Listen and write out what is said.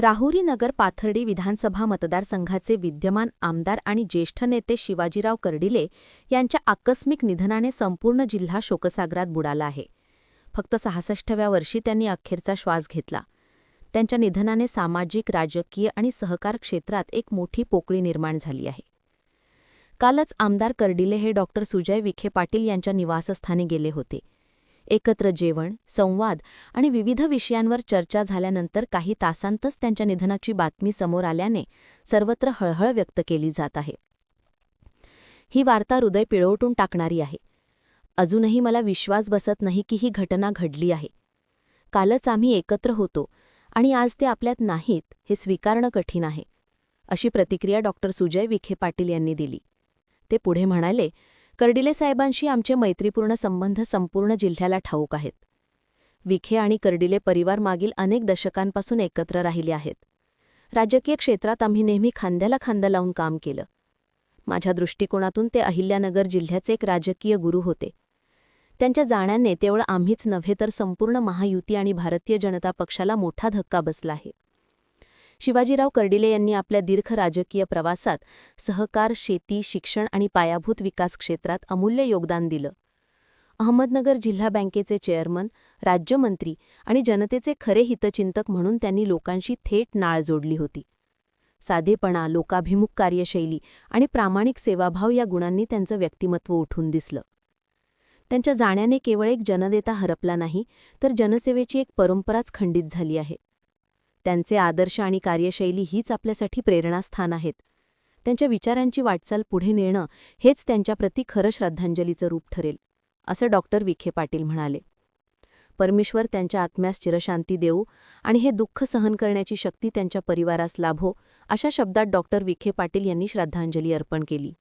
राहुरी नगर पाथर्डी विधानसभा मतदारसंघाचे विद्यमान आमदार आणि ज्येष्ठ नेते शिवाजीराव कर्डिले यांच्या आकस्मिक निधनाने संपूर्ण जिल्हा शोकसागरात बुडाला आहे. फक्त सहासष्टव्या वर्षी त्यांनी अखेरचा श्वास घेतला. त्यांच्या निधनाने सामाजिक राजकीय आणि सहकार क्षेत्रात एक मोठी पोकळी निर्माण झाली आहे. कालच आमदार कर्डिले हे डॉक्टर सुजय विखे पाटील यांच्या निवासस्थानी गेले होते. एकत्र जेवण संवाद आणि विविध विषयांवर चर्चा झाल्यानंतर काही तासांतच त्यांच्या निधनाची बातमी समोर आल्याने सर्वत्र हळहळ व्यक्त केली जात आहे. ही वार्ता हृदय पिळवटून टाकणारी आहे. अजूनही मला विश्वास बसत नाही की ही घटना घडली आहे. कालच आम्ही एकत्र होतो आणि आज ते आपल्यात नाहीत हे स्वीकारणं कठीण आहे अशी प्रतिक्रिया डॉक्टर सुजय विखे पाटील यांनी दिली. ते पुढे म्हणाले कर्डिले साहेबांशी आमचे मैत्रीपूर्ण संबंध संपूर्ण जिल्ह्याला ठाऊक आहेत. विखे आणि कर्डिले परिवार मागील अनेक दशकांपासून एकत्र राहिले आहेत. राजकीय क्षेत्रात आम्ही नेहमी खांद्याला खांदा लावून काम केलं. माझ्या दृष्टिकोनातून ते अहिल्यानगर जिल्ह्याचे एक राजकीय गुरु होते. त्यांच्या जाण्याने तेवढं आम्हीच नव्हे तर संपूर्ण महायुती आणि भारतीय जनता पक्षाला मोठा धक्का बसला आहे. शिवाजीराव कर्डिले यांनी आपल्या दीर्घ राजकीय प्रवासात सहकार शेती शिक्षण आणि पायाभूत विकास क्षेत्रात अमूल्य योगदान दिलं. अहमदनगर जिल्हा बँकेचे चेअरमन राज्यमंत्री आणि जनतेचे खरे हितचिंतक म्हणून त्यांनी लोकांशी थेट नाळ जोडली होती. साधेपणा लोकाभिमुख कार्यशैली आणि प्रामाणिक सेवाभाव या गुणांनी त्यांचं व्यक्तिमत्व उठून दिसलं. त्यांच्या जाण्याने केवळ एक जनदेता हरपला नाही तर जनसेवेची एक परंपराच खंडित झाली आहे. त्यांचे आदर्श आणि कार्यशैली हीच आपल्यासाठी प्रेरणास्थान आहेत. त्यांच्या विचारांची वाटचाल पुढे नेणं हेच त्यांच्याप्रती खरं श्रद्धांजलीचं रूप ठरेल असं डॉक्टर विखे पाटील म्हणाले. परमेश्वर त्यांच्या आत्म्यास चिरशांती देऊ आणि हे दुःख सहन करण्याची शक्ती त्यांच्या परिवारास लाभो अशा शब्दात डॉक्टर विखे पाटील यांनी श्रद्धांजली अर्पण केली.